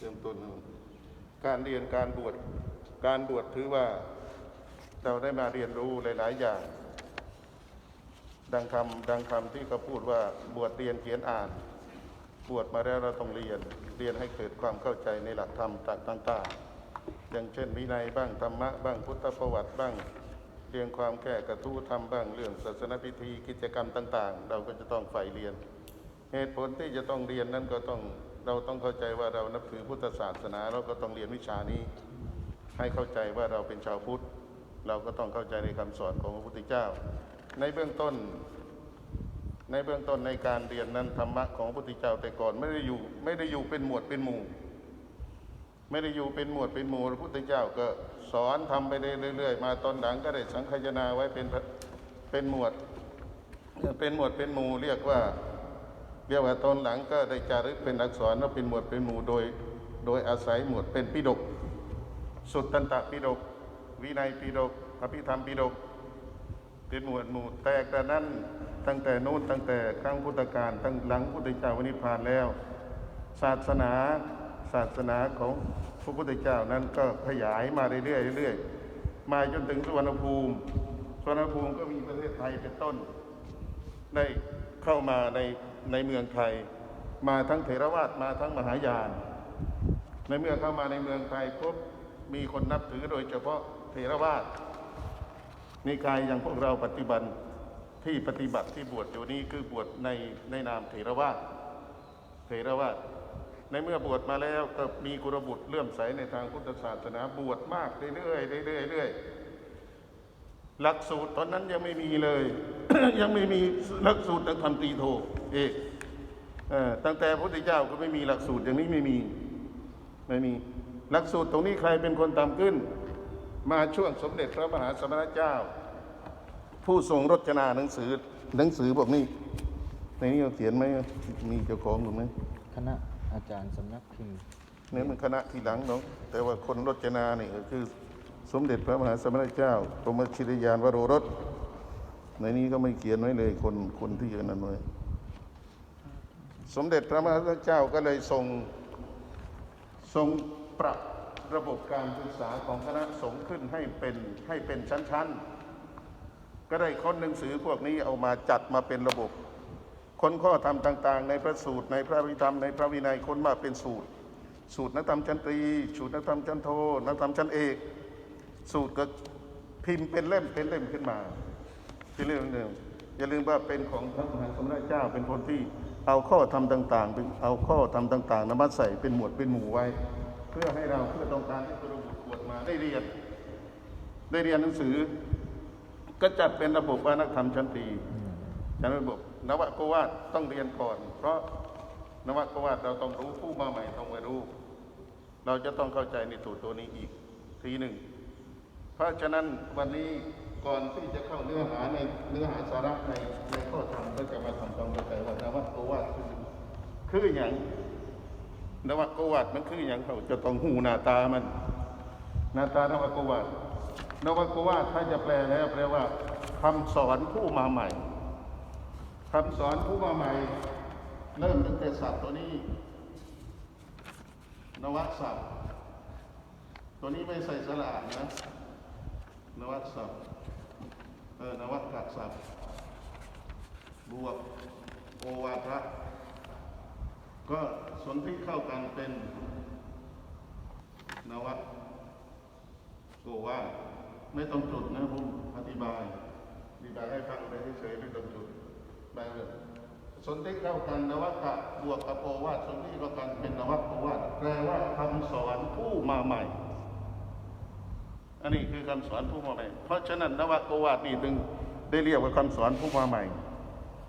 เริ่มต้นการเรียนการบวชการบวชถือว่าเราได้มาเรียนรู้หลาย ๆ อย่าง ดังคำดังคำที่เขาพูดว่าบวชเรียนเขียนอ่าน บวชมาแล้วเราต้องเรียนเรียนให้เกิดความเข้าใจในหลักธรรมต่าง ๆ อย่างเช่นวินัยบ้างธรรมะบ้างพุทธประวัติบ้างเรียนความแก้กระทู้ธรรมบ้างเรื่องศาสนพิธีกิจกรรมต่าง ๆ เราก็จะต้องใฝ่เรียน เหตุผลที่จะต้องเรียนนั้นก็ต้อง เราต้องเข้าใจว่าเรานับถือพุทธศาสนาเราก็ต้องเรียนวิชานี้ ให้เข้าใจว่าเราเป็นชาวพุทธ เราก็ต้องเข้าใจในคำสอนของพระพุทธเจ้า ในเบื้องต้น ในเบื้องต้นในการเรียนนั้นธรรมะของพระพุทธเจ้าแต่ก่อนไม่ได้อยู่ไม่ได้อยู่เป็นหมวดเป็นหมู่ไม่ได้อยู่เป็นหมวดเป็นหมู่พระพุทธเจ้าก็สอนทำไปเรื่อยๆ มาตอนหลังก็ได้สังคายนาไว้เป็นเป็นหมวดเป็นหมวดเป็นหมู่เรียกว่า เรียกว่าตอนหลังก็ได้จารึกเป็นอักษรว่าเป็นหมวดเป็นหมู่โดย โดยอาศัยหมวดเป็นปิฎกสุตตันตปิฎกวินัยปิฎกอภิธรรมปิฎกเป็นหมวดหมู่แต่กระนั้นตั้งแต่นู้นตั้งแต่ครั้งพุทธกาลตั้งหลังพุทธเจ้าวนิพพานแล้ว ศาสนาศาสนาของพระพุทธเจ้านั้นก็ขยายมาเรื่อยๆเรื่อยๆมาจนถึงสุวรรณภูมิสุวรรณภูมิก็มีประเทศไทยเป็นต้น ได้เข้ามาใน ในเมืองไทย มาทั้งเถรวาทมาทั้งมหายาน ในเมื่อเข้ามาในเมืองไทยปุ๊บมีคนนับถือโดยเฉพาะเถรวาทนิกายอย่างพวกเราปฏิบัติที่ปฏิบัติที่บวชอยู่นี้คือบวชในในนามเถรวาทเถรวาทในเมื่อบวชมาแล้วก็มีกุลบุตรเลื่อมใสในทางพุทธศาสนาบวชมากเรื่อยๆเรื่อยๆเรื่อยหลักสูตรตอนนั้นยังไม่มีเลย ยังไม่มีหลักสูตรนักธรรมตีโท อกเอ่อตั้งแต่พระพุทธเจ้าก็ไม่มีหลักสูตรอย่างนี้ไม่มีไม่มีหลักสูตรตรงนี้ใครเป็นคนทำขึ้น มาช่วงสมเด็จพระมหาสมณเจ้า ผู้ทรงรจนาหนังสือหนังสือพวกนี้ ในนี้เราเขียนไหมมีเจ้าของอยู่ไหมคณะอาจารย์สำนักพิมพ์เนี่ยมันคณะทีหลังเนาะแต่ว่าคนรจนาเนี่ยก็คือสมเด็จพระมหาสมณเจ้ากรมชิรยานวโรรสในนี้ก็ไม่เขียนไว้เลยคนคนที่อยู่นั้นไว้ สมเด็จพระมหาเจ้าก็เลยทรงทรงปรับระบบการศึกษาของคณะสงฆ์ขึ้นให้เป็นให้เป็นชั้นๆ ก็ได้ค้นหนังสือพวกนี้เอามาจัดมาเป็นระบบ ค้นข้อธรรมต่างๆ ในพระสูตรในพระวิธรรมในพระวินัยค้นมาเป็นสูตร สูตรนักธรรมชั้นตรี สูตรนักธรรมชั้นโทนักธรรมชั้นเอก สูตรก็พิมพ์เป็นเล่มเป็นเล่มขึ้นมาที่เรื่องหนึ่งอย่าลืมว่าเป็นของพระมหาสมณเจ้าเป็นคนที่ เอาข้อธรรมต่างๆเป็นเอาข้อธรรมต่าง ๆนำมาใส่เป็นหมวดเป็นหมู่ไว้ เพื่อให้เราเพื่อต้องการให้ตัวบุตรบวชมาได้เรียน ได้เรียนหนังสือ ก็จัดเป็นระบบว่านักธรรมชั้นตรีจัดเป็นระบบนวโกวาทต้องเรียนก่อน เพราะนวโกวาทเราต้องรู้ผู้มาใหม่ต้องไปรู้ เราจะต้องเข้าใจในตัวตัวนี้อีกทีหนึ่ง เพราะฉะนั้นวันนี้ ก่อนที่จะเข้าเนื้อหาในเนื้อหาสาระในในข้อธรรมก็จะมาทำความเข้าใจว่านวัตโกวาทคือคืออย่างนวัตโกวาทมันคืออย่างเขาจะต้องหูหน้าตามันหน้าตานวัตโกวาทนวัตโกวาทถ้าจะแปลแล้วแปลว่าคำสอนผู้มาใหม่คำสอนผู้มาใหม่ เริ่มตั้งแต่ศัพท์ตัวนี้ นวัตศัพท์ ตัวนี้ไม่ใส่สระอานะนวัตศัพท์ เออนวัตกศัพท์บวกโอวาทะก็สนที่เข้ากันเป็นนวัตโกวาไม่ต้องจุดนะผมอธิบายอธิบายให้ฟังไปเฉยๆไม่ต้องจุดไปเลยสนที่เข้ากันนวัตกะบวกกับโอวาทสนที่เข้ากันเป็นนวัตโอวาทแปลว่าคำสอนผู้มาใหม่ อันนี้คือคำสอนผู้มาใหม่ เพราะฉะนั้นนวโกวาทนี่ถึงได้เรียกว่าคำสอนผู้มาใหม่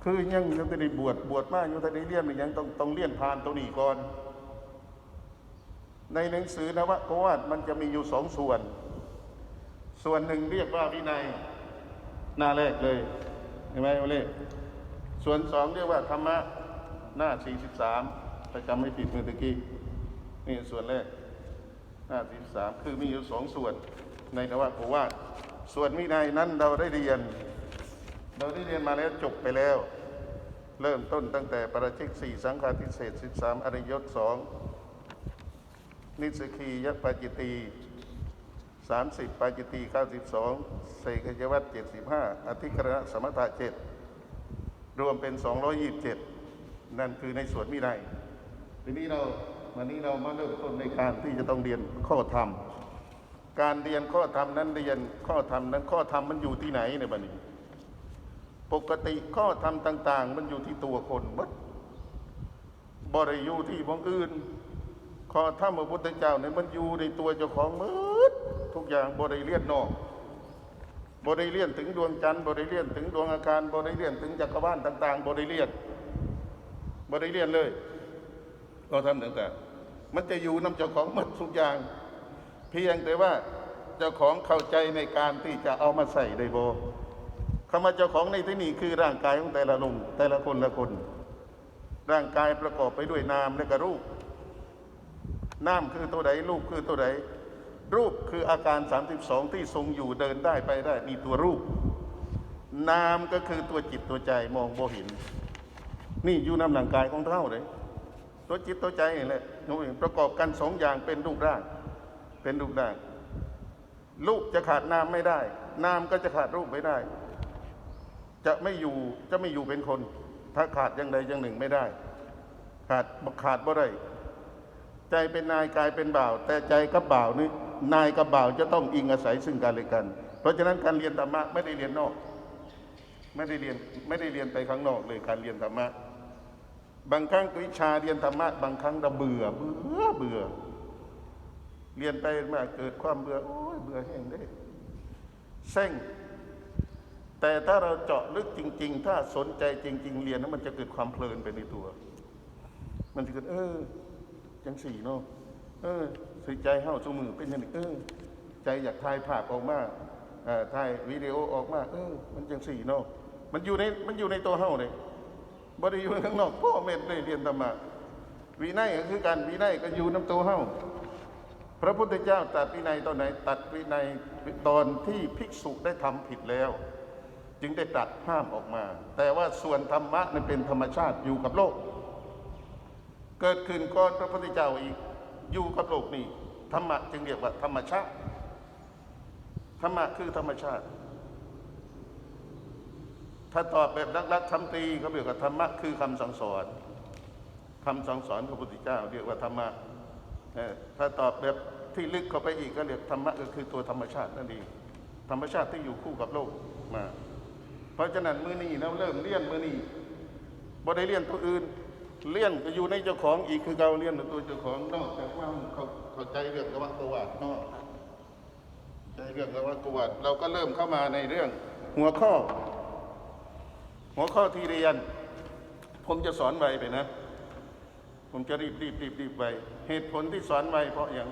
คือยังยังจะได้บวชบวชมากยังจะได้เรียนยังต้องต้องเรียนผ่านตัวนี้ก่อน ในหนังสือนวโกวาทมันจะมีอยู่สองส่วน ส่วนหนึ่งเรียกว่าวินัยหน้าแรกเลยเห็นไหมโอเล่ส่วนสองเรียกว่าธรรมะหน้า 43ถ้าจำไม่ผิดเมื่อตะกี้นี่ส่วนแรกหน้าที่สามคือมีอยู่สองส่วน ในนวโกวาทส่วนวินัยนั้นเราได้เรียน เราได้เรียนมาแล้วจบไปแล้ว เริ่มต้นตั้งแต่ปราชิกสี่สังฆาทิเศษสิบสามอริยศสองนิสกียปาจิตี30ปาจิตี92เสกยวัต75อธิกรณสมถะ7รวมเป็น227นั่นคือในส่วนวินัยทีนี้เราวันนี้เรามาเริ่มต้นในการที่จะต้องเรียนข้อธรรม การเรียนข้อธรรมนั้นเรียนข้อธรรมนั้นข้อธรรมมันอยู่ที่ไหนในบัดนี้ปกติข้อธรรมต่าง ๆ มันอยู่ที่ตัวคนหมดบริยูที่มองอื่น ข้อธรรมพระพุทธเจ้าเนี่ยมันอยู่ในตัวเจ้าของมืดทุกอย่างบริเลียนนอกบริเลียนถึงดวงจันทร์บริเลียนถึงดวงอาคารบริเลียนถึงจักรวาลต่าง ๆบริเลียนบริเลียนเลยข้อธรรมต่างๆมันจะอยู่นำเจ้าของหมดทุกอย่าง เพียงแต่ว่าเจ้าของเข้าใจในการที่จะเอามาใส่ในโบคำว่าเจ้าของในที่นี้คือร่างกายของแต่ละลงแต่ละคนละคน ร่างกายประกอบไปด้วยนามและก็รูปนามคือตัวใดรูปคือตัวใดรูปคืออาการ 32 ที่ทรงอยู่เดินได้ไปได้มีตัวรูป นามก็คือตัวจิตตัวใจมองโบห็นนี่อยู่นำร่างกายของเท่าเลยตัวจิตตัวใจนี่แหละประกอบกันสองอย่างเป็นรูปร่าง เป็นรูปร่างรูปจะขาดนามไม่ได้ นามก็จะขาดรูปไม่ได้ จะไม่อยู่จะไม่อยู่เป็นคน ถ้าขาดอย่างใดอย่างหนึ่งไม่ได้ ขาดขาดบ่ได้ใจเป็นนายกายเป็นบ่าว แต่ใจกับบ่าวนี่นายกับบ่าวจะต้องอิงอาศัยซึ่งกันและกัน เพราะฉะนั้นการเรียนธรรมะไม่ได้เรียนนอก ไม่ได้เรียนไม่ได้เรียนไปข้างนอกเลยการเรียนธรรมะบางครั้งวิชาเรียนธรรมะบางครั้งเราเบื่อเบื่อเบื่อ เรียนไปมาเกิดความเบื่อ โอ้ยเบื่อแห้งได้เส้งแต่ถ้าเราเจาะลึกจริง ๆ ถ้าสนใจจริง ๆ เรียนแล้วมันจะเกิดความเพลินไปในตัว มันจะเกิด เออ จังสี่เนาะเออสิใจเฮ้าสมือเป็นยังไงเออ ใจอยากถ่ายภาพออกมาเออถ่ายวิดีโอออกมา เออ มันจังสี่เนาะมันอยู่ในมันอยู่ในตัวเฮ้าเลยบ่ได้อยู่ข้างนอกพ่อแม่ได้เรียนธรรมะวินัยก็คือการวินัยก็อยู่น้ำตัวเฮ้า พระพุทธเจ้าตัดวินัยตอนไหนตัดวินัยตอนที่ภิกษุได้ทำผิดแล้ว จึงได้ตัดห้ามออกมา แต่ว่าส่วนธรรมะนั้นเป็นธรรมชาติอยู่กับโลก เกิดขึ้นก่อนพระพุทธเจ้าอีกอยู่กับโลกนี้ธรรมะจึงเรียกว่าธรรมชาติ ธรรมะคือธรรมชาติ ถ้าตอบแบบรักๆทำตีเขาเรียกว่าธรรมะคือคำสั่งสอนคำสั่งสอนพระพุทธเจ้า เรียกว่าธรรมะ ถ้าตอบแบบที่ลึกเข้าไปอีกก็เรียกธรรมะก็คือตัวธรรมชาตินั่นเองธรรมชาติที่อยู่คู่กับโลกมา เพราะฉะนั้นมือนี้เราเริ่มเลี้ยนมือนี้บ่ได้เลี้ยนตัวอื่น เลี้ยนก็อยู่ในเจ้าของอีกคือเราเลี้ยนตัวเจ้าของนอกจากว่าเขาเข้าใจเรื่องกรรมกวาดนอกใจเรื่องกรรมกวาดเราก็เริ่มเข้ามาในเรื่องหัวข้อ หัวข้อที่เรียน ผมจะสอนไวไปนะ ผมจะรีบรีบรีบรีบไป เหตุผลที่สอนไวเพราะอย่าง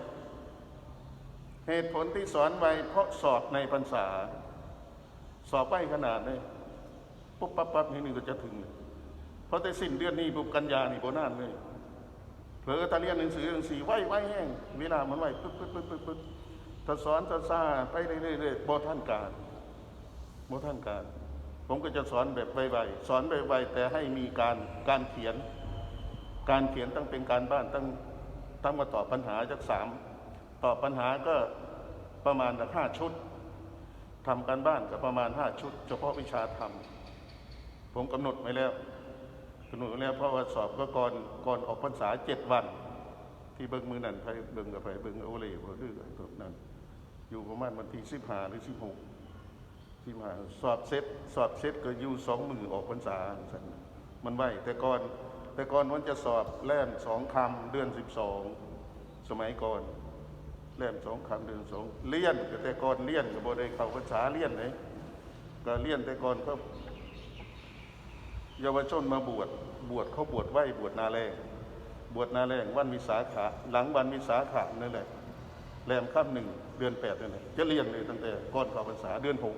เหตุผลที่สอนไวเพราะสอบในพรรษา สอบไปขนาดเลยปุ๊บปั๊บปั๊บนี่นี่ก็จะถึง เพราะแต่สิ้นเดือนนี้ปุ๊บกันยานี่โบนานเลยเผลอตาเรียนหนังสือหนังสือไหวไหวแห้งเวลามันไหวปึ๊บปึ๊บปึ๊บปึ๊บปึ๊บถ้าสอนถ้าซาไปเรื่อยๆเรื่อยๆบ่ท่านการบ่ท่านการ ผมก็จะสอนแบบไวๆสอนไวๆแต่ให้มีการการเขียน การเขียนตั้งเป็นการบ้านตั้งตั้ง มาตอบปัญหาจากสามตอบปัญหาก็ประมาณห้าชุดทำการบ้านก็ประมาณห้าชุด เฉพาะวิชาธรรม ผมกำหนดไว้แล้วกำหนดไว้แล้วเพราะว่าสอบก็ก่อนก่อนออกพรรษาเจ็ดวัน ที่เบิ่งมือนั่นไปเบิ่งกับไปเบิ่งโอเล่บ่ดื้อไอ้พวกนั้น อยู่ประมาณวันที่สิบห้าหรือสิบหกสิบห้าสอบเสร็จสอบเสร็จก็อยู่สองมือออกพรรษาสั่นมันไหวแต่ก่อน แต่ก่อนมันจะสอบแล่นสองคำเดือนสิบสองสมัยก่อนเลี่ยนสองคำเดือนสองเลี่ยนก็แต่ก่อนเลี่ยนก็บ่ได้เขาภาษาเลี่ยนเลยก็เลี่ยนแต่ก่อนก็เยาวชนมาบวชบวชเขาบวชไหวบวชนาแรงบวชนาแรงวันวิสาขะหลังวันวิสาขะนั่นแหละแรมค่ำหนึ่งเดือนแปดนั่นแหละจะเลี่ยนเลยตั้งแต่ก่อนเข้าพรรษาเดือนหก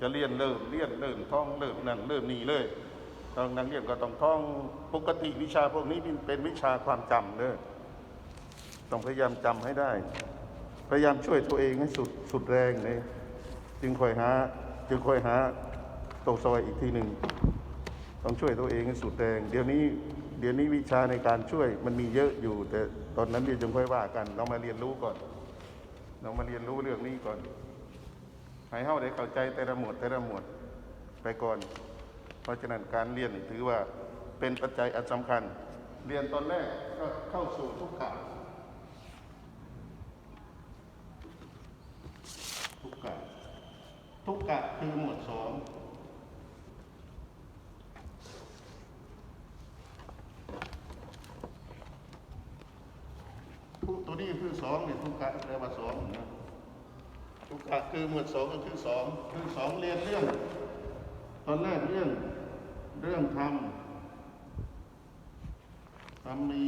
จะเลี่ยนเริ่มเลี่ยนเริ่มท่องเริ่มนั่นเริ่มนี่เลย ต้องนักเรียนก็ต้องท่องปกติวิชาพวกนี้เป็นวิชาความจำเด้อต้องพยายามจำให้ได้ พยายามช่วยตัวเองให้สุดสุดแรงเลยจึงค่อยหา จึงค่อยหาตกซอยอีกทีหนึ่งต้องช่วยตัวเองให้สุดแรง เดี๋ยวนี้เดี๋ยวนี้วิชาในการช่วยมันมีเยอะอยู่ แต่ตอนนั้นเดี๋ยวจึงค่อยว่ากันเรามาเรียนรู้ก่อนเรามาเรียนรู้เรื่องนี้ก่อนให้เฮาได้เข้าใจแต่ละหมวดแต่ละหมวดไปก่อน เพราะฉะนั้นการเรียนถือว่าเป็นปัจจัยอันสำคัญ เรียนตอนแรกก็เข้าสู่ทุกขะทุกขะทุกขะคือหมวดสองตัวนี้คือสองเนี่ยทุกขะแปลว่าสองนะทุกขะคือหมวดสองก็คือสองคือสองเรียนเรื่อง ตอนแรกเรื่อง เรื่องธรรมธรรมมี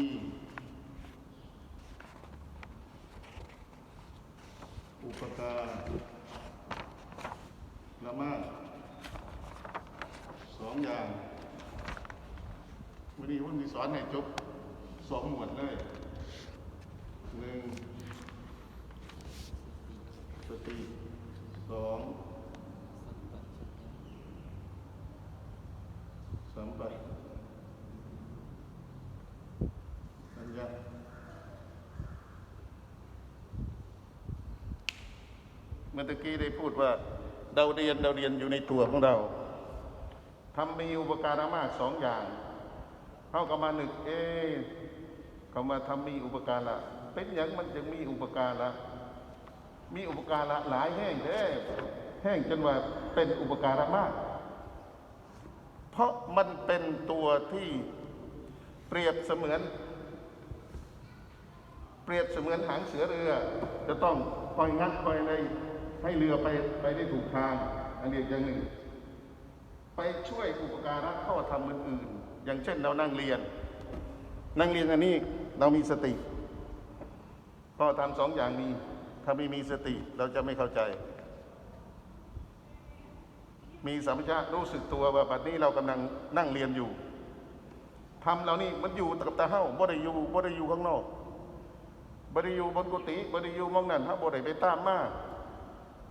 อุปการละมากสองอย่างวันนี้วันมีสอนให้จบสองหมวดเลยหนึ่งสติสองสัมปชัญญะเมื่อตะ กี้ได้พูดว่าเราเรียนเราเรียนอยู่ในตัวของเราทำมีอุปการะมากสองอย่างเข้ากับมาหนึ่งเอเขามาทำมีอุปการะเป็นอย่างมันจึงมีอุปการะมีอุปการะหลายแห้งแท้แห้งจนว่าเป็นอุปการะมาก เพราะมันเป็นตัวที่เปรียบเสมือน เปรียบเสมือนหางเสือเรือ จะต้องคอยงัดคอยใน ให้เรือไปไปได้ถูกทาง อันนี้อย่างหนึ่ง ไปช่วยอุปการะข้อธรรมอื่นๆ อย่างเช่นเรานั่งเรียน นั่งเรียนอันนี้เรามีสติข้อธรรมสองอย่างมี ถ้าไม่มีสติเราจะไม่เข้าใจ มีสัมผัสรู้สึกตัวว่าบัดนี้เรากำลังนั่งเรียนอยู่ทำเรานี่มันอยู่กับตาเฮ้าบ่ได้อยู่บ่ได้อยู่ข้างนอกบ่ได้อยู่บนกุฏิบ่ได้อยู่มองนั่นถ้าบ่ได้ไปตามมา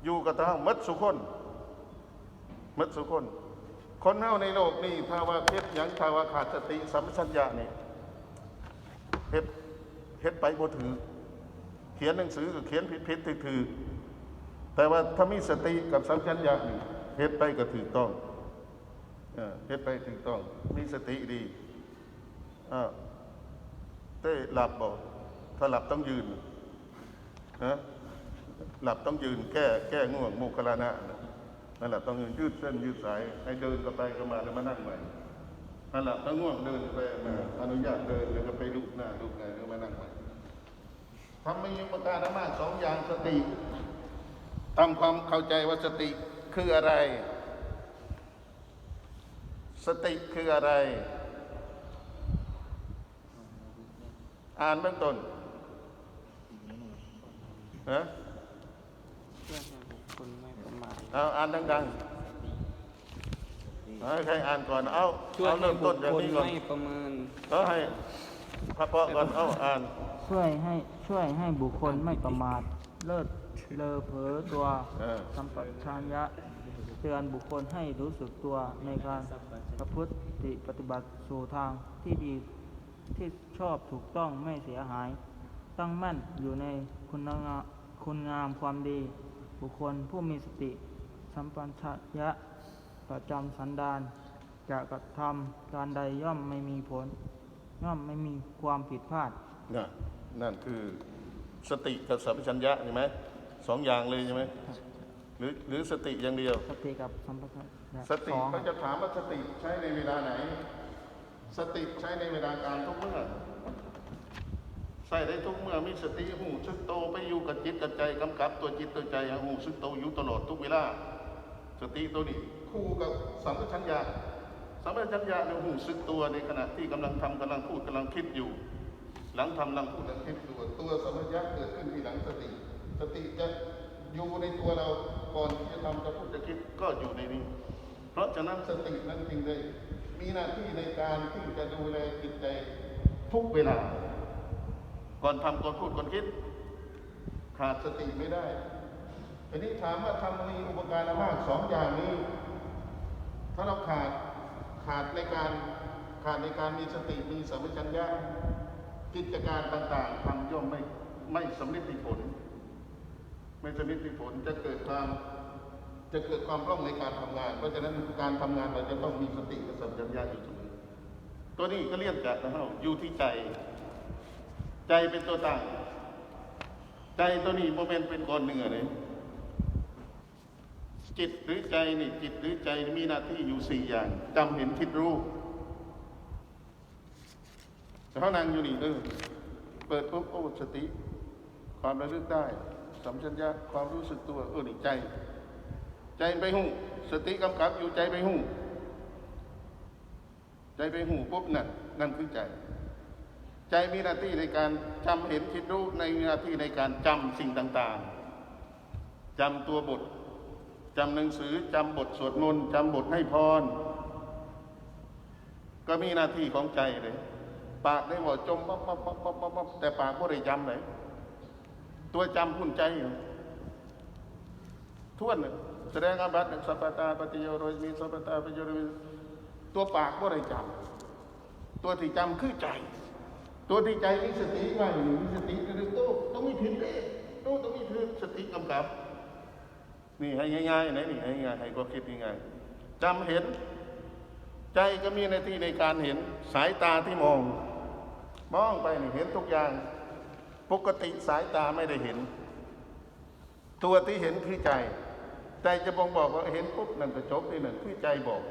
อยู่กับตาเฮ้ามัดสุคนมัดสุคน คนเฮาในโลกนี่ถ้าว่าเฮ็ดหยังถ้าว่าขาดสติสัมปชัญญะนี่เฮ็ดเฮ็ดไปบ่ถือ เขียนหนังสือก็เขียนผิดผิดถือถือแต่ว่าถ้ามีสติกับสัมผัสญานี่เฮ็ดไปก็ถูกต้องเออเฮ็ดไปถูกต้อง มีสติดีอ่าเต้หลับบอกถ้าหลับต้องยืนนะ ลับต้องยืนแก้แก้ง่วงโมคคลานะนั่นแหละต้องยืนยืดเส้นยืดสาย ให้เดินก็ไปก็มาแล้วมานั่งใหม่ถ้าหลับต้องง่วงเดินไปมาอนุญาตเดินแล้วก็ไปลุกหน้าลุกไงแล้วมานั่งใหม่ทำไมีอุปการมากสองอย่างสติทำความเข้าใจว่าสติคืออะไร สติคืออะไร อ่านเบื้องต้นฮะ พื่อให้บุคคลไม่ประมาทเอาอ่านดังๆให้ใครอ่านก่อนเอาช่วยเอาให้เริ่มบุต้นคจากคลนี้ก่อนไม่ประเมินเอาให้พระเปาะก่อนเอาอ่านช่วยให้ช่วยให้บุคคลไม่ประมาทเลิศเลอเผลอตัวเออสัมปชัญญะเตือนบุคคลให้รู้สึกตัวในการประพฤติปฏิบัติสู่ทางที่ดีที่ชอบถูกต้องไม่เสียหาย ตั้งมั่นอยู่ในคุณงามคุณงามความดี บุคคลผู้มีสติสัมปชัญญะประจำสันดานจะกระทำการใดย่อมไม่มีผล ย่อมไม่มีความผิดพลาดน่ะนั่นคือสติกับสัมปชัญญะใช่ไหมสองอย่างเลยใช่ไหมหรือหรือสติอย่างเดียว สติกับสัมปชัญญะสติสองเขาจะถามว่าสติใช้ในเวลาไหน สติใช้ในเวลาการทุกเมื่อ ใส่ได้ทุกเมื่อมีสติหูซึกโตไปอยู่กับจิตกับใจกำกับตัวจิตตัวใจให้หูซึกโตอยู่ตลอดทุกเวลาสติตัวนี้คู่กับสัมปชัญญะสัมปชัญญะเนี่ยหูซึกตัวในขณะที่กำลังทำกำลังพูดกำลังคิดอยู่ หลังทำหลังพูดหลังคิดอยู่ตัวสัมปชัญญะเกิดขึ้นที่หลังสติ สติจะอยู่ในตัวเราก่อนที่จะทำจะพูดจะคิดก็อยู่ในนี้ เพราะฉะนั้นสตินั้นจึงได้มีหน้าที่ในการที่จะดูแลจิตใจทุกเวลา ก่อนทำก่อนพูดก่อนคิด ขาดสติไม่ได้ทีนี้ถามว่าทำมีอุปการะมากสองอย่างนี้ ถ้าเราขาดขาดในการขาดในการมีสติมีสัมปชัญญะกิจการต่างๆทำย่อมไม่ไม่สำเร็จผล ไม่สำเร็จผลจะเกิดความจะเกิดความร่องในการทำงาน เพราะฉะนั้นการทำงานเราจะต้องมีสติกับสัมปชัญญะอยู่เสมอตัวนี้ก็เรียกจากนะฮะอยู่ที่ใจ ใจเป็นตัวตั้งใจตัวนี้โมเมนต์เป็นก้อนเนื้อเลยจิตหรือใจนี่จิตหรือใจมีหน้าที่อยู่สี่อย่างจำเห็นคิดรู้แต่เขานั่งอยู่นี่เออเปิดปุ๊บโอ้สติ ความระลึกได้สัมชัญญะความรู้สึกตัวเออนี่ใจ ใจไปหูสติกำกับอยู่ใจไปหูใจไปหูปุ๊บนั่นนั่นคือใจ ใจมีหน้าที่ในการจำเห็นคิดรู้ในหน้าที่ในการจำสิ่งต่างๆจำตัวบทจำหนังสือจำบทสวดมนต์จำบทให้พร ก็มีหน้าที่ของใจเลย ปากได้บอกจมปั๊บปั๊บปั๊บปั๊บปั๊บปั๊บแต่ปากก็ได้จำเลยตัวจำพุ่นใจอยู่ทวนแสดงอาบัติสัพพตาปฏิโยโรยมีสัพพตาปฏิโยโรยมีตัวปากก็ได้จำตัวที่จำคือใจ ตัวที่ใจมีสติว่าอยู่มีสติคือตู้ต้องมีผิดเลยตู้ต้องมีผิดสติกำกับ นี่ให้ง่ายๆนะนี่ให้ง่ายให้ก็คิดง่ายๆจำเห็น ใจก็มีหน้าที่ในการเห็นสายตาที่มอง มองไปนี่เห็นทุกอย่าง ปกติสายตาไม่ได้เห็น ตัวที่เห็นคือใจใจจะบ่งบอกว่าเห็นปุ๊บนั่นก็จบนี่นั่นคือใจบอก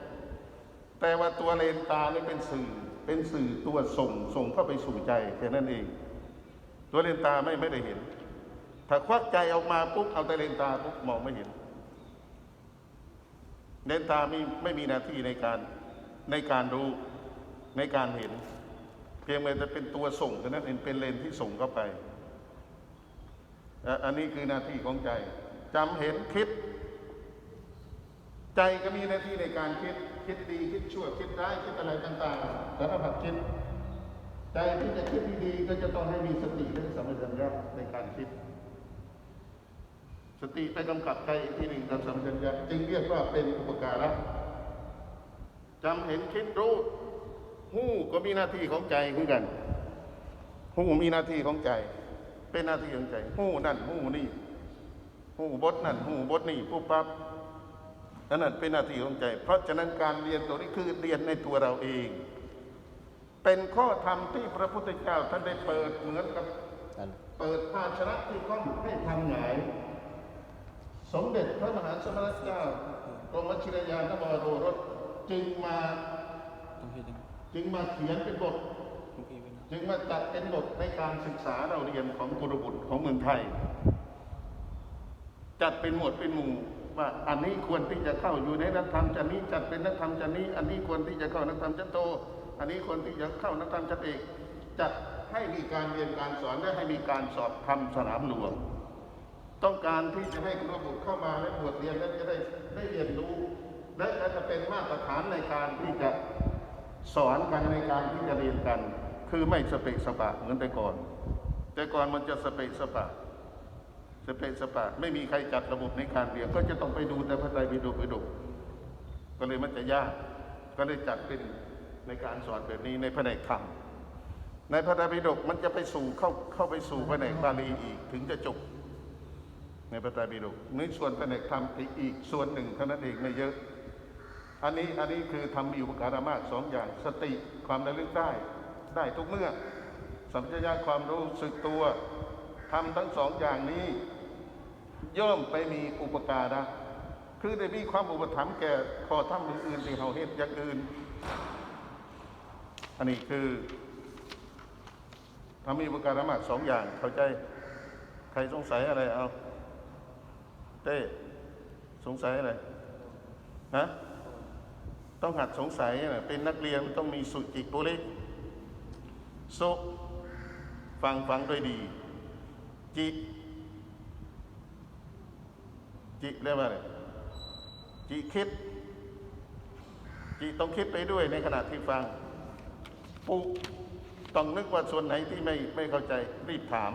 แต่ว่าตัวเลนตานี่เป็นสื่อ เป็นสื่อตัวส่งส่งเข้าไปสู่ใจแค่นั้นเอง ตัวเลนตาไม่ไม่ได้เห็น ถ้าควักใจออกมาปุ๊บเอาแต่เลนตาปุ๊บมองไม่เห็น เลนตาไมีไม่มีหน้าที่ในการในการรู้ในการเห็น เพียงแต่จะเป็นตัวส่งเท่นั้นเองเป็นเลนที่ส่งเข้าไป อันนี้คือหน้าที่ของใจจำเห็นคิด ใจก็มีหน้าที่ในการคิด คิดดีคิดชั่วคิดร้ายคิดอะไรต่างๆสารพัดคิดใจที่จะคิดดีๆก็จะต้องให้มีสติและสัมปชัญญะในการคิด สติไปกำกับใจอีกทีหนึ่งกับสัมปชัญญะจึงเรียกว่าเป็นอุปการะจำเห็นคิดรู้หู้ก็มีหน้าที่ของใจเหมือนกันหู้มีหน้าที่ของใจ เป็นหน้าที่ของใจหู้นั่นหู้นี่หู้บทนั่นหู้บทนี่ปุ๊บปั๊บ นั่นเป็นหน้าที่ของใจ เพราะฉะนั้นการเรียนตัวนี้คือเรียนในตัวเราเอง เป็นข้อธรรมที่พระพุทธเจ้าท่านได้เปิดเหมือนกับเปิดภาชนะที่คว่ำให้ทำหงายสมเด็จพระมหาสมณเจ้ากรมวชิรยานบโรรสจึงมาจึงมาเขียนเป็นบท จึงมาจัดเป็นบทในการศึกษาเราเรียนของกุลบุตรของเมืองไทย จัดเป็นหมวดเป็นหมู่ ว่าอันนี้ควรที่จะเข้าอยู่ในนักธรรมจันนี้จัดเป็นนักธรรมจันนี้ อันนี้ควรที่จะเข้านักธรรมจันโต อันนี้ควรที่จะเข้านักธรรมจันเอกจัดให้มีการเรียนการสอนและให้มีการสอบทำสนามหลวง ต้องการที่จะให้คุณบุตรเข้ามาและบวชเรียนและจะได้ได้เรียนรู้ และจะเป็นมาตรฐานในการที่จะสอนกันในการที่จะเรียนกัน คือไม่สเปกสปะเหมือนแต่ก่อน แต่ก่อนมันจะสเปกสปะ สเปกสปะไม่มีใครจัดระบบในการเรียนก็จะต้องไปดูแต่พระไตรปิฎกไปดูก็เลยมันจะยาก ก็เลยจัดเป็นในการสอนแบบนี้ในแผนกธรรมในพระไตรปิฎกมันจะไปสู่เข้าเข้าไปสู่แผนกบาลีอีกถึงจะจบ ในพระไตรปิฎกในส่วนแผนกธรรมอีกส่วนหนึ่งเท่านั้นเองไม่เยอะ อันนี้อันนี้คือทำมีอุปการะมากสองอย่างสติความระลึกได้ได้ทุกเมื่อสัมปชัญญะความรู้สึกตัวทำทั้งสองอย่างนี้ ย่อมไปมีอุปการะคือได้มีความอุปถัมภ์แก่ข้อธรรมอื่นๆที่เราเห็นอย่างอื่น อันนี้คือทำมีอุปการะมากสองอย่างเข้าใจ ใครสงสัยอะไรเอาเต้สงสัยอะไรฮะต้องหัดสงสัยนะเป็นนักเรียนมันต้องมีสุจิปุริสุฟังฟังด้วยดี จิ จิเรียกว่าอะไรจิคิด จิต้องคิดไปด้วยในขณะที่ฟังปุต้องนึกว่าส่วนไหนที่ไม่ไม่เข้าใจ รีบถาม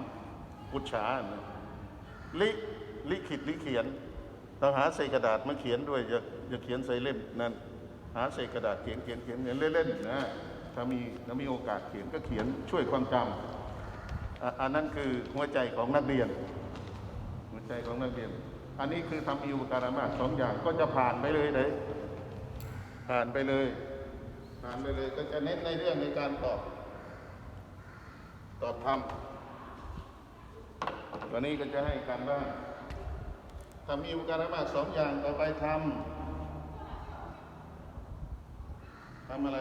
ปุจฉานะลิลิขิตลิเขียนต้องหาใส่กระดาษมาเขียนด้วยอย่าอย่าเขียนใส่เล่มนั่นหาใส่กระดาษเขียนเขียนเขียนเขียนเล่นๆนะถ้ามีถ้ามีโอกาสเขียนก็เขียนช่วยความจำออันนั้นคือหัวใจของนักเรียน หัวใจของนักเรียน อันนี้คือทำอุปการะมาสองอย่างก็จะผ่านไปเลยเลยผ่านไปเลย ผ่านไปเลย ก็จะเน้นในเรื่องในการตอบ ตอบทำวันนี้ก็จะให้การบ้านทำอุปการะมาสองอย่างต่อไปทำทำอะไร